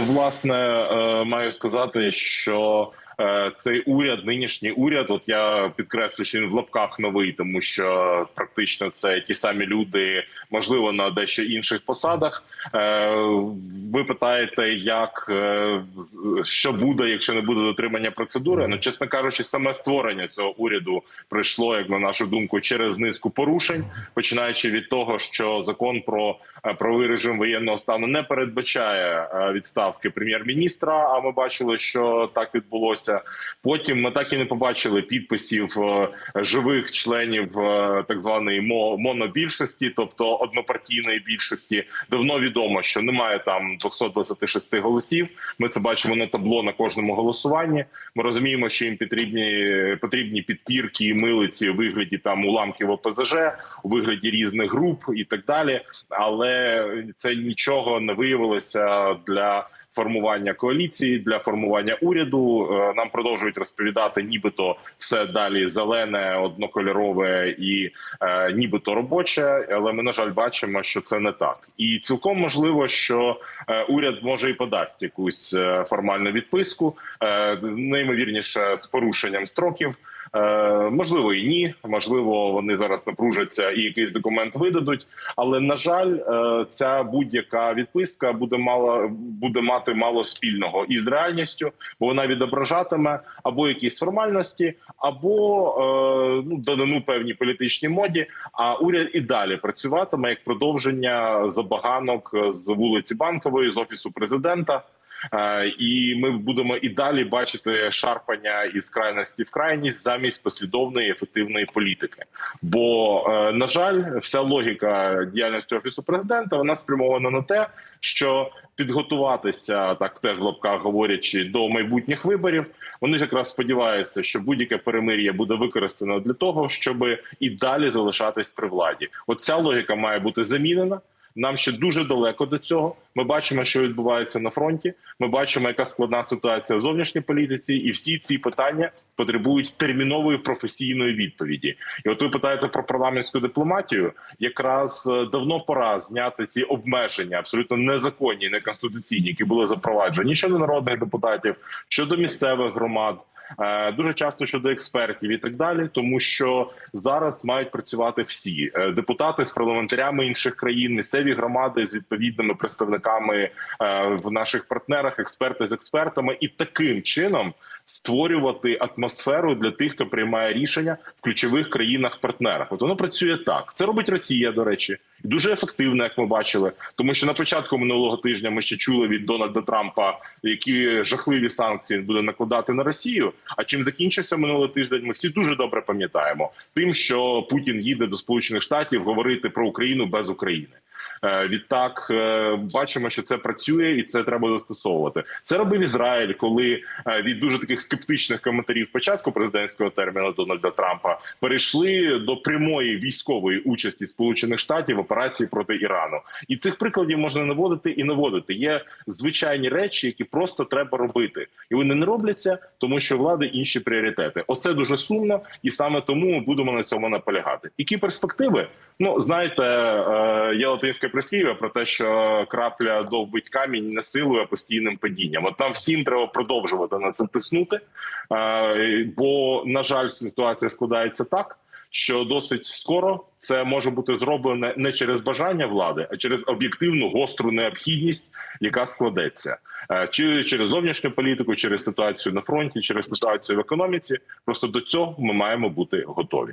власне е, маю сказати, що е, цей уряд, нинішній уряд, от я підкреслю, що він в лапках новий, тому що практично це ті самі люди, можливо, на дещо інших посадах. Е, Ви питаєте, як е, що буде, якщо не буде дотримання процедури? Ну, чесно кажучи, саме створення цього уряду прийшло, як на нашу думку, через низку порушень, починаючи від того, що закон про е, правовий режим воєнного стану не передбачає відставки прем'єр-міністра. А ми бачили, що так відбулося. Потім ми так і не побачили підписів живих членів так званої мо- монобільшості, тобто однопартійної більшості. Давно відомо, що немає там 226 голосів. Ми це бачимо на табло на кожному голосуванні. Ми розуміємо, що їм потрібні потрібні підпірки і милиці у вигляді там уламків ОПЗЖ, у вигляді різних груп і так далі. Але це нічого не виявилося для. Формування коаліції для формування уряду Е, нам продовжують розповідати, нібито все далі зелене, однокольорове і е, нібито робоче. Але ми на жаль бачимо, що це не так, і цілком можливо, що е, уряд може і подасть якусь е, формальну відписку, е, неймовірніше з порушенням строків. Е, можливо, і ні. Можливо, вони зараз напружаться і якийсь документ видадуть. Але на жаль, е, ця будь-яка відписка буде мало буде мати мало спільного із реальністю, бо вона відображатиме або якісь формальності, або е, ну данину певній політичній моді. А уряд і далі працюватиме як продовження забаганок з вулиці Банкової з офісу президента. Е, І ми будемо і далі бачити шарпання із крайності в крайність замість послідовної ефективної політики. Бо е, на жаль, вся логіка діяльності офісу президента вона спрямована на те, що підготуватися так теж в лапках говорячи до майбутніх виборів. Вони ж якраз сподіваються, що будь-яке перемир'я буде використано для того, щоб і далі залишатись при владі. От ця логіка має бути замінена. Нам ще дуже далеко до цього. Ми бачимо, що відбувається на фронті. Ми бачимо, яка складна ситуація в зовнішній політиці, і всі ці питання потребують термінової професійної відповіді. І от ви питаєте про парламентську дипломатію. Якраз е, давно пора зняти ці обмеження, абсолютно незаконні, неконституційні, які були запроваджені щодо народних депутатів, щодо місцевих громад. Е, Дуже часто щодо експертів і так далі, тому що зараз мають працювати всі. Е, депутати з парламентарями інших країн, місцеві громади з відповідними представниками е, в наших партнерах, експерти з експертами, і таким чином створювати атмосферу для тих, хто приймає рішення в ключових країнах-партнерах. От воно працює так. Це робить Росія, до речі, і дуже ефективно, як ми бачили. Тому що на початку минулого тижня ми ще чули від Дональда Трампа, які жахливі санкції він буде накладати на Росію. А чим закінчився минулий тиждень? Ми всі дуже добре пам'ятаємо тим, що Путін їде до Сполучених Штатів говорити про Україну без України. Е, Відтак е, бачимо, що це працює, і це треба застосовувати. Це робив Ізраїль, коли е, від дуже таких скептичних коментарів початку президентського терміну Дональда Трампа перейшли до прямої військової участі Сполучених Штатів в операції проти Ірану. І цих прикладів можна наводити і наводити. Є звичайні речі, які просто треба робити, і вони не робляться, тому що влади інші пріоритети. Оце дуже сумно, і саме тому ми будемо на цьому наполягати. Які перспективи? Ну знаєте, е, є латинське прислів'я про те, що крапля довбить камінь не силою, а постійним падінням. От нам всім треба продовжувати на це тиснути, е, бо на жаль, ситуація складається так. Що досить скоро це може бути зроблене не через бажання влади, а через об'єктивну гостру необхідність, яка складеться, Е, чи через зовнішню політику, через ситуацію на фронті, через ситуацію в економіці. Просто до цього ми маємо бути готові.